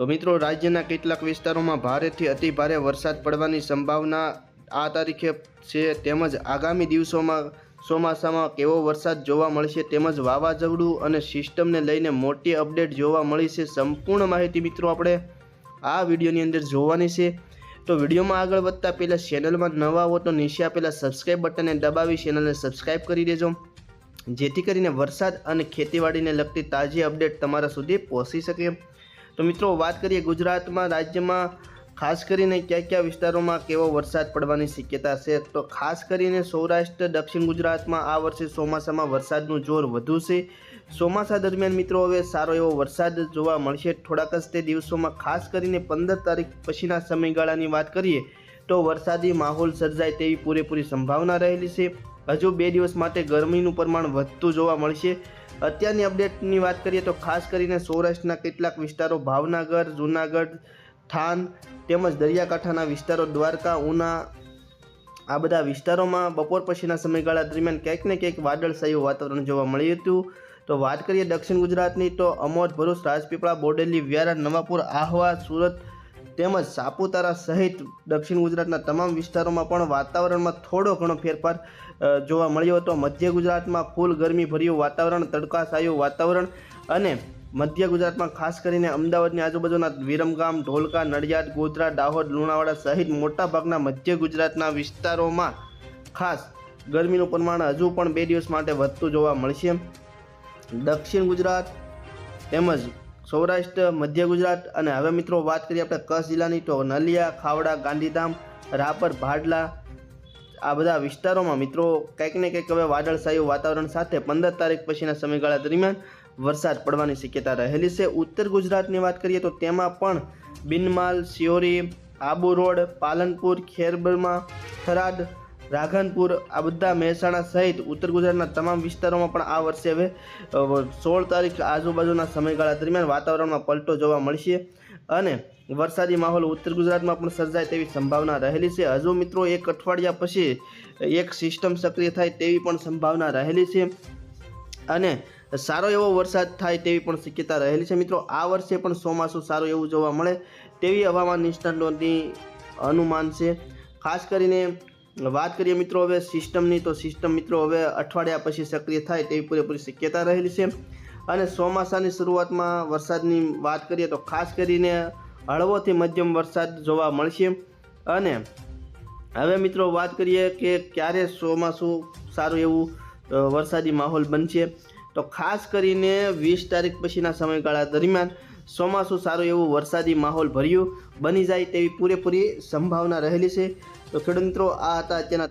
તો મિત્રો, રાજ્યના કેટલાક વિસ્તારોમાં ભારેથી અતિ ભારે વરસાદ પડવાની સંભાવના આ તારીખે છે. તેમજ આગામી દિવસોમાં ચોમાસામાં કેવો વરસાદ જોવા મળશે તેમજ વાવાઝોડું અને સિસ્ટમને લઈને મોટી અપડેટ જોવા મળી છે સંપૂર્ણ માહિતી મિત્રો આપણે આ વિડીયોની અંદર જોવાની છે. તો વિડીયોમાં આગળ વધતા પહેલાં ચેનલમાં નવા હો તો નીચે આપેલા સબસ્ક્રાઈબ બટનને દબાવી ચેનલને સબસ્ક્રાઈબ કરી દેજો. જેથી કરીને વરસાદ અને ખેતીવાડીને લગતી તાજી અપડેટ તમારા સુધી પહોંચી શકે. તો મિત્રો, વાત કરીએ ગુજરાતમાં, રાજ્યમાં, ખાસ કરીને કયા કયા વિસ્તારોમાં કેવો વરસાદ પડવાની શક્યતા છે? તો ખાસ કરીને સૌરાષ્ટ્ર, દક્ષિણ ગુજરાતમાં આ વર્ષે ચોમાસામાં વરસાદનું જોર વધુ છે. ચોમાસા દરમિયાન મિત્રો, હવે સારો એવો વરસાદ જોવા મળશે. થોડાક જ તે દિવસોમાં ખાસ કરીને પંદર તારીખ પછીના સમયગાળાની વાત કરીએ, તો વરસાદી માહોલ સર્જાય તેવી પૂરેપૂરી સંભાવના રહેલી છે. હજુ બે દિવસ માટે ગરમીનું પ્રમાણ વધતું જોવા મળશે. અત્યારની અપડેટની વાત કરીએ તો ખાસ કરીને સૌરાષ્ટ્રના કેટલાક વિસ્તારો ભાવનગર, જૂનાગઢ, થાન તેમજ દરિયાકાંઠાના વિસ્તારો, દ્વારકા, ઉના આ બધા વિસ્તારોમાં બપોર પછીના સમયગાળા દરમિયાન ક્યાંક ને ક્યાંક વાદળછાયું વાતાવરણ જોવા મળ્યું હતું. તો વાત કરીએ દક્ષિણ ગુજરાતની તો અમોદ ભરૂચ, રાજપીપળા, બોડેલી, વ્યારા, નવાપુર, આહવા, સુરત તેમજ સાપુતારા સહિત દક્ષિણ ગુજરાતના તમામ વિસ્તારોમાં પણ વાતાવરણમાં થોડો ઘણો ફેરફાર જોવા મળ્યો હતો. મધ્ય ગુજરાતમાં ફૂલ ગરમી ભર્યું વાતાવરણ, તડકાશાયું વાતાવરણ અને મધ્ય ગુજરાતમાં ખાસ કરીને અમદાવાદની આજુબાજુના વિરમગામ, ઢોલકા, નડિયાદ, ગોધરા, દાહોદ, લુણાવાડા સહિત મોટાભાગના મધ્ય ગુજરાતના વિસ્તારોમાં ખાસ ગરમીનું પ્રમાણ હજુ પણ બે દિવસ માટે વધતું જોવા મળશે. દક્ષિણ ગુજરાત તેમજ સૌરાષ્ટ્ર, મધ્ય ગુજરાત અને હવે મિત્રો વાત કરીએ આપણે કચ્છ જિલ્લાની તો નલિયા, ખાવડા, ગાંધીધામ, રાપર, ભાડલા આ બધા વિસ્તારોમાં મિત્રો કંઈક ને કંઈક હવે વાદળછાયું વાતાવરણ સાથે પંદર તારીખ પછીના સમયગાળા દરમિયાન વરસાદ પડવાની શક્યતા રહેલી છે. ઉત્તર ગુજરાતની વાત કરીએ તો તેમાં પણ બિનમાલ શિયોરી આબુ રોડ, પાલનપુર, ખેરબરમાં, થરાદ રાધનપુર આ બધા મહેસાણા સહિત ઉત્તર ગુજરાતના તમામ વિસ્તારોમાં પણ આ વર્ષે હવે સોળ તારીખ આજુબાજુના સમયગાળા દરમિયાન વાતાવરણમાં પલટો જોવા મળશે અને વરસાદી માહોલ ઉત્તર ગુજરાતમાં પણ સર્જાય તેવી સંભાવના રહેલી છે. હજુ મિત્રો એક અઠવાડિયા પછી એક સિસ્ટમ સક્રિય થાય તેવી પણ સંભાવના રહેલી છે અને સારો એવો વરસાદ થાય તેવી પણ શક્યતા રહેલી છે. મિત્રો, આ વર્ષે પણ ચોમાસું સારું એવું જોવા મળે તેવી હવામાન નિષ્ણાતોની અનુમાન છે. ખાસ કરીને વાત કરીએ મિત્રો હવે સિસ્ટમની તો સિસ્ટમ મિત્રો હવે અઠવાડિયા પછી સક્રિય થાય તેવી પૂરેપૂરી શક્યતા રહેલી છે. અને ચોમાસાની શરૂઆતમાં વરસાદની વાત કરીએ તો ખાસ કરીને હળવોથી મધ્યમ વરસાદ જોવા મળશે. અને હવે મિત્રો વાત કરીએ કે ક્યારે ચોમાસું સારું એવું વરસાદી માહોલ બનશે. તો ખાસ કરીને વીસ તારીખ પછીના સમયગાળા દરમિયાન ચોમાસું સારું એવું વરસાદી માહોલ ભર્યું બની જાય તેવી પૂરેપૂરી સંભાવના રહેલી છે. તો ખેડૂત આ હતા અત્યારના